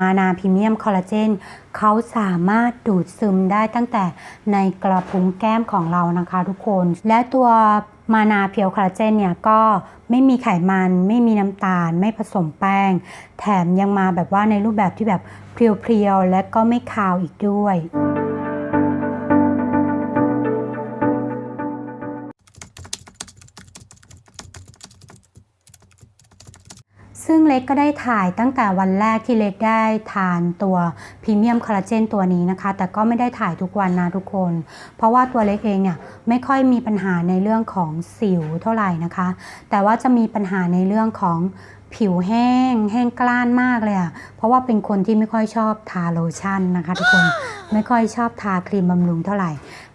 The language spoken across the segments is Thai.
มานาพรีเมียมคอลลาเจนเขาสามารถดูดซึมได้ตั้งแต่ในกระพุ้งแก้มของเรานะคะทุกคน และตัวมานาเพียวคอลลาเจนเนี่ยก็ไม่มีไขมันไม่มีน้ำตาล ไม่ผสมแป้ง แถมยังมาแบบว่าในรูปแบบที่แบบเพรียวๆ และก็ไม่คาวอีกด้วย ซึ่งเล็กก็ได้ถ่ายตั้งแต่วันแรกที่เล็กได้ทานตัวพรีเมียมคอลลาเจนตัวนี้นะคะ แต่ก็ไม่ได้ถ่ายทุกวันนะทุกคน เพราะว่าตัวเล็กเองเนี่ยไม่ค่อยมีปัญหาในเรื่องของสิวเท่าไหร่นะคะ แต่ว่าจะมีปัญหาในเรื่องของผิวแห้ง แห้งกล้านมากเลยอะ่ะ เพราะว่าเป็นคนที่ไม่ค่อยชอบทาโลชั่นนะคะทุกคน ไม่ค่อยชอบทาครีมบำรุงเท่าไหร่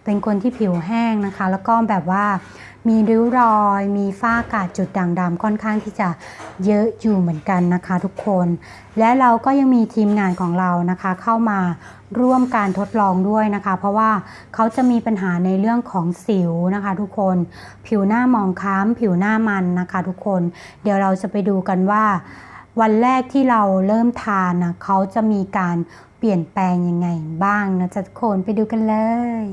เป็นคนที่ผิวแห้งนะคะ แล้วก็แบบว่ามีริ้วรอย มีฝ้ากาดจุดด่างดำค่อนข้างที่จะเยอะอยู่เหมือนกันนะคะทุกคน และเราก็ยังมีทีมงานของเรานะคะ เข้ามาร่วมการทดลองด้วยนะคะ เพราะว่าเขาจะมีปัญหาในเรื่องของสิวนะคะ ทุกคน ผิวหน้ามองคล้ำผิวหน้ามันนะคะ ทุกคน เดี๋ยวเราจะไปดูกันว่า วันแรกที่เราเริ่มทานนะเขาจะมีการเปลี่ยนแปลงยังไงบ้างนะจ๊ะทุกคนไปดูกันเลย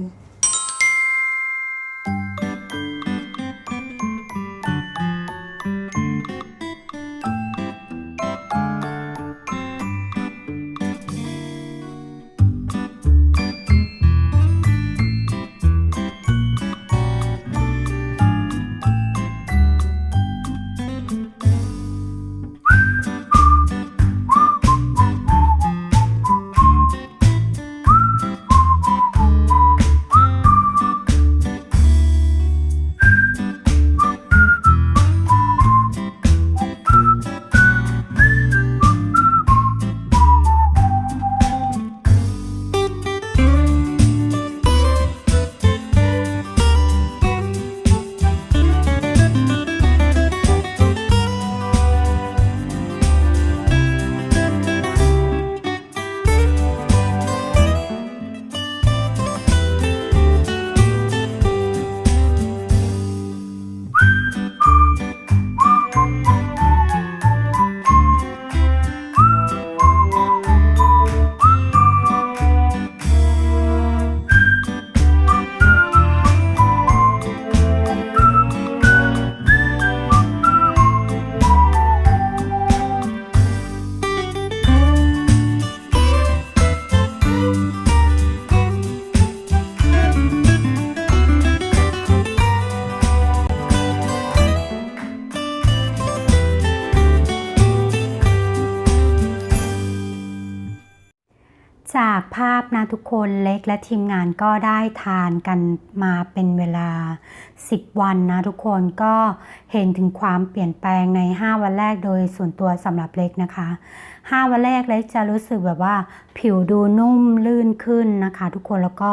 Thank you. จากภาพนะทุกคนเล็กและทีมงานก็ได้ทานกันมาเป็นเวลา 10 วันนะทุกคนก็เห็นถึงความเปลี่ยนแปลงใน 5 วันแรกโดยส่วนตัวสำหรับเล็กนะคะ 5 วันแรกเล็กจะรู้สึกแบบว่าผิวดูนุ่มลื่นขึ้นนะคะ ทุกคนแล้วก็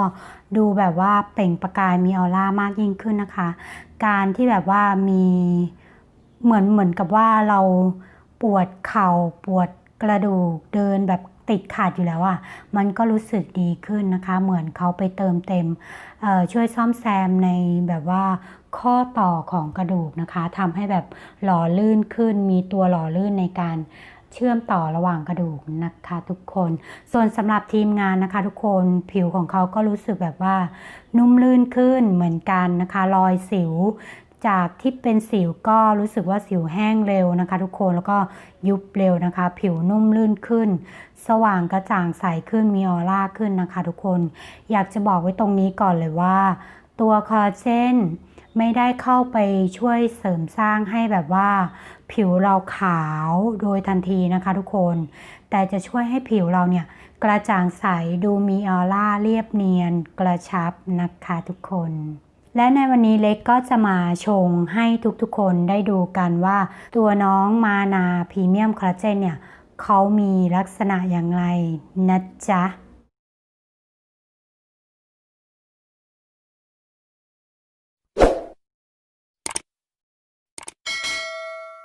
ดูแบบว่าเปล่งประกายมีออร่ามากยิ่งขึ้นนะคะ การที่แบบว่ามีเหมือนเหมือนกับว่าเราปวดเข่าปวดกระดูกเดินแบบ ติดขาดอยู่แล้วอะ่ะมันก็รู้สึกดีขึ้นนะคะ เหมือนเขาไปเติมเต็มช่วยซ่อมแซมในแบบว่าข้อต่อของกระดูกนะคะทำให้แบบหล่อลื่นขึ้น มีตัวหล่อลื่นในการเชื่อมต่อระหว่างกระดูกนะคะทุกคน ส่วนสำหรับทีมงานนะคะ ทุกคนผิวของเขาก็รู้สึกแบบว่า นุ่มลื่นขึ้นเหมือนกันนะคะ รอยสิว จากที่เป็นสิวก็รู้สึกว่าสิวแห้งเร็วนะคะ ทุกคนแล้วก็ยุบเร็วนะคะ ผิวนุ่มลื่นขึ้น สว่างกระจ่างใสขึ้นมีออร่าขึ้นนะคะ ทุกคนอยากจะบอกไว้ตรงนี้ก่อนเลยว่า ตัวคอลลาเจนไม่ได้เข้าไปช่วยเสริมสร้างให้แบบว่า ผิวเราขาวโดยทันทีนะคะทุกคน แต่จะช่วยให้ผิวเราเนี่ย กระจ่างใสดูมีออร่าเรียบเนียนกระชับนะคะทุกคน และในวันนี้เล็กก็จะมาชงให้ทุกๆคนได้ดูกันว่า ตัวน้องมานาพรีเมียมคอลลาเจนเนี่ยเขามีลักษณะอย่างไรนะจ๊ะ